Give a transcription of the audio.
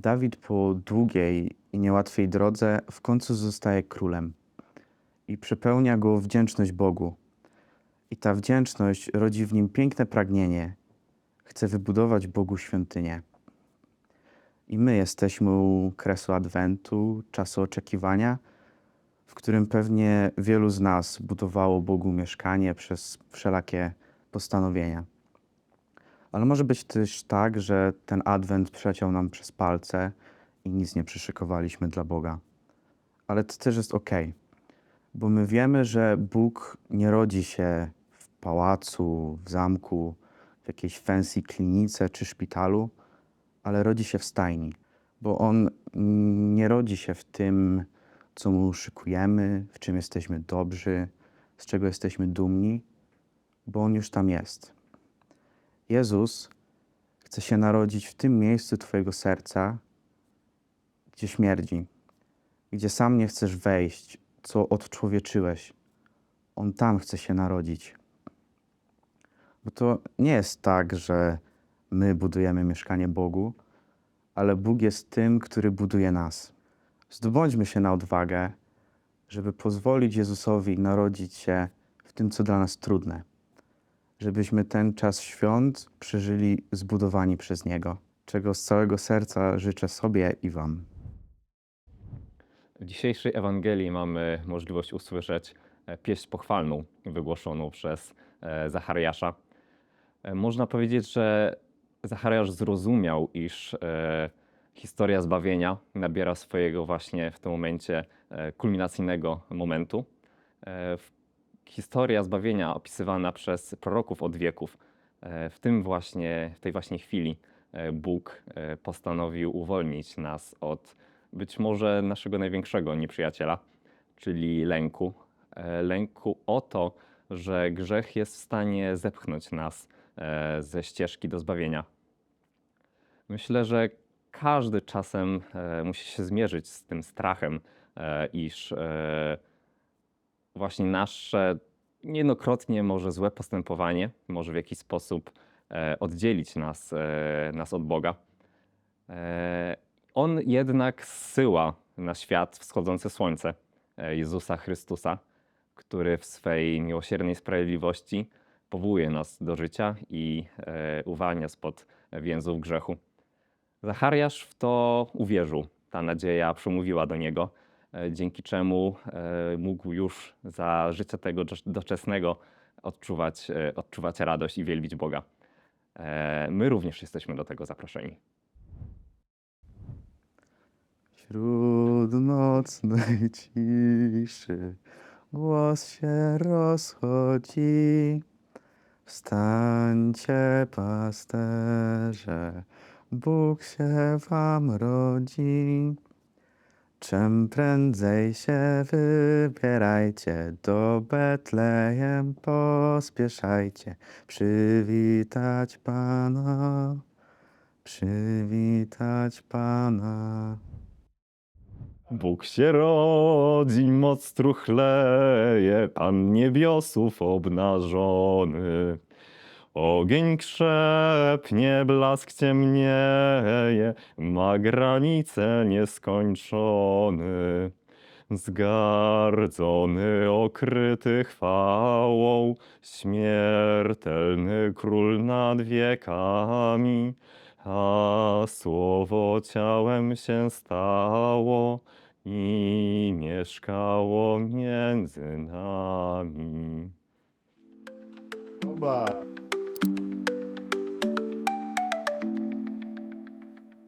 Dawid po długiej i niełatwej drodze w końcu zostaje królem i przepełnia go wdzięczność Bogu. I ta wdzięczność rodzi w nim piękne pragnienie. Chce wybudować Bogu świątynię. I my jesteśmy u kresu Adwentu, czasu oczekiwania, w którym pewnie wielu z nas budowało Bogu mieszkanie przez wszelakie postanowienia. Ale może być też tak, że ten adwent przeciął nam przez palce i nic nie przyszykowaliśmy dla Boga. Ale to też jest ok, bo my wiemy, że Bóg nie rodzi się w pałacu, w zamku, w jakiejś fancy klinice czy szpitalu, ale rodzi się w stajni, bo On nie rodzi się w tym, co Mu szykujemy, w czym jesteśmy dobrzy, z czego jesteśmy dumni, bo On już tam jest. Jezus chce się narodzić w tym miejscu Twojego serca, gdzie śmierdzi, gdzie sam nie chcesz wejść, co odczłowieczyłeś. On tam chce się narodzić. Bo to nie jest tak, że my budujemy mieszkanie Bogu, ale Bóg jest tym, który buduje nas. Zdobądźmy się na odwagę, żeby pozwolić Jezusowi narodzić się w tym, co dla nas trudne żebyśmy ten czas świąt przeżyli zbudowani przez Niego, czego z całego serca życzę sobie i Wam. W dzisiejszej Ewangelii mamy możliwość usłyszeć e, pieśń pochwalną wygłoszoną przez e, Zachariasza. E, Można powiedzieć, że Zachariasz zrozumiał, iż historia zbawienia nabiera swojego właśnie w tym momencie kulminacyjnego momentu. W- Historia zbawienia opisywana przez proroków od wieków, e, w tym właśnie, w tej właśnie chwili e, Bóg e, postanowił uwolnić nas od być może naszego największego nieprzyjaciela, czyli lęku. Lęku o to, że grzech jest w stanie zepchnąć nas ze ścieżki do zbawienia. Myślę, że każdy czasem musi się zmierzyć z tym strachem, iż właśnie nasze niejednokrotnie może złe postępowanie może w jakiś sposób e, oddzielić nas, e, nas od Boga. E, On jednak zsyła na świat wschodzące słońce Jezusa Chrystusa, który w swej miłosiernej sprawiedliwości powołuje nas do życia i uwalnia spod więzów grzechu. Zachariasz w to uwierzył. Ta nadzieja przemówiła do niego, dzięki czemu e, mógł już za życia tego doc- doczesnego odczuwać, e, odczuwać radość i wielbić Boga. E, My również jesteśmy do tego zaproszeni. Wśród nocnej ciszy głos się rozchodzi. Wstańcie, pasterze, Bóg się wam rodzi. Czym prędzej się wybierajcie, do Betlejem pospieszajcie, przywitać Pana, przywitać Pana. Bóg się rodzi, moc truchleje, Pan niebiosów obnażony. Ogień krzepnie, blask ciemnieje, ma granice nieskończony. Zgardzony, okryty chwałą, śmiertelny król nad wiekami, a słowo ciałem się stało i mieszkało między nami. Oba.